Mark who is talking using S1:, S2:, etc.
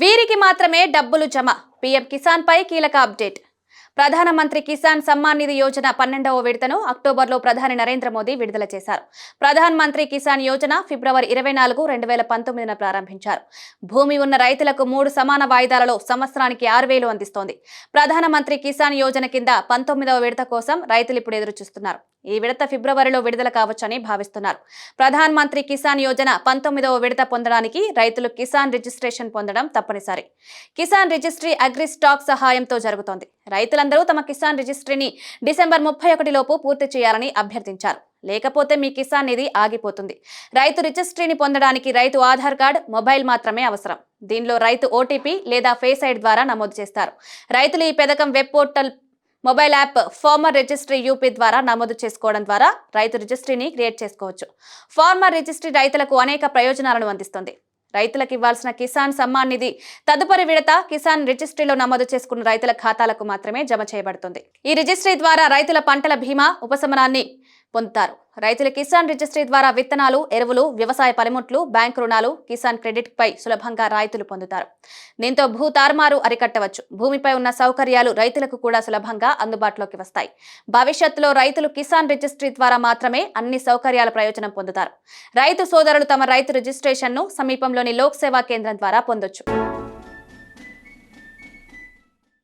S1: వీరికి మాత్రమే డబ్బులు జమ. పీఎం కిసాన్ పై కీలక అప్డేట్. ప్రధానమంత్రి కిసాన్ సమ్మాన్ నిధి యోజన పన్నెండవ విడతను అక్టోబర్లో ప్రధాని నరేంద్ర మోదీ విడుదల చేశారు. ప్రధాన్ మంత్రి కిసాన్ యోజన ఫిబ్రవరి ఇరవై నాలుగు రెండు వేల పంతొమ్మిదిన ప్రారంభించారు. భూమి ఉన్న రైతులకు మూడు సమాన వాయిదాలలో సంవత్సరానికి ఆరు వేలు అందిస్తోంది. ప్రధానమంత్రి కిసాన్ యోజన కింద పంతొమ్మిదవ విడత కోసం రైతులు ఇప్పుడు ఎదురు చూస్తున్నారు ఈ విడత ఫిబ్రవరిలో విడుదల కావచ్చని భావిస్తున్నారు. ప్రధాన్ మంత్రి కిసాన్ యోజన పంతొమ్మిదవ విడత పొందడానికి రైతులు కిసాన్ రిజిస్ట్రేషన్ పొందడం తప్పనిసరి. కిసాన్ రిజిస్ట్రీ అగ్రి స్టాక్ సహాయంతో జరుగుతోంది. రైతులందరూ తమ కిసాన్ రిజిస్ట్రీని డిసెంబర్ ముప్పై ఒకటిలోపు పూర్తి చేయాలని అభ్యర్థించారు. లేకపోతే మీ కిసాన్ నిధి ఆగిపోతుంది. రైతు రిజిస్ట్రీని పొందడానికి రైతు ఆధార్ కార్డ్ మొబైల్ మాత్రమే అవసరం. దీనిలో రైతు ఓటీపీ లేదా ఫేస్ ఐడ్ ద్వారా నమోదు చేస్తారు. రైతులు ఈ పథకం web portal mobile app farmer registry UP ద్వారా నమోదు చేసుకోవడం ద్వారా రైతు రిజిస్ట్రీని క్రియేట్ చేసుకోవచ్చు. ఫార్మర్ రిజిస్ట్రీ రైతులకు అనేక ప్రయోజనాలను అందిస్తుంది. రైతులకు ఇవ్వాల్సిన కిసాన్ సమ్మాన్ నిధి తదుపరి విడత కిసాన్ రిజిస్ట్రీలో నమోదు చేసుకున్న రైతుల ఖాతాలకు మాత్రమే జమ చేయబడుతుంది. ఈ రిజిస్ట్రీ ద్వారా రైతుల పంటల బీమా ఉపశమనాన్ని పొందుతారు. రైతుల కిసాన్ రిజిస్ట్రీ ద్వారా విత్తనాలు ఎరువులు వ్యవసాయ పనిముట్లు బ్యాంకు రుణాలు కిసాన్ క్రెడిట్ పై సులభంగా రైతులు పొందుతారు. దీంతో భూ తారుమారు అరికట్టవచ్చు. భూమిపై ఉన్న సౌకర్యాలు రైతులకు కూడా సులభంగా అందుబాటులోకి వస్తాయి. భవిష్యత్తులో రైతులు కిసాన్ రిజిస్ట్రీ ద్వారా మాత్రమే అన్ని సౌకర్యాల ప్రయోజనం పొందుతారు. రైతు సోదరులు తమ రైతు రిజిస్ట్రేషన్ను సమీపంలోని లోక్ సేవా కేంద్రం ద్వారా పొందొచ్చు.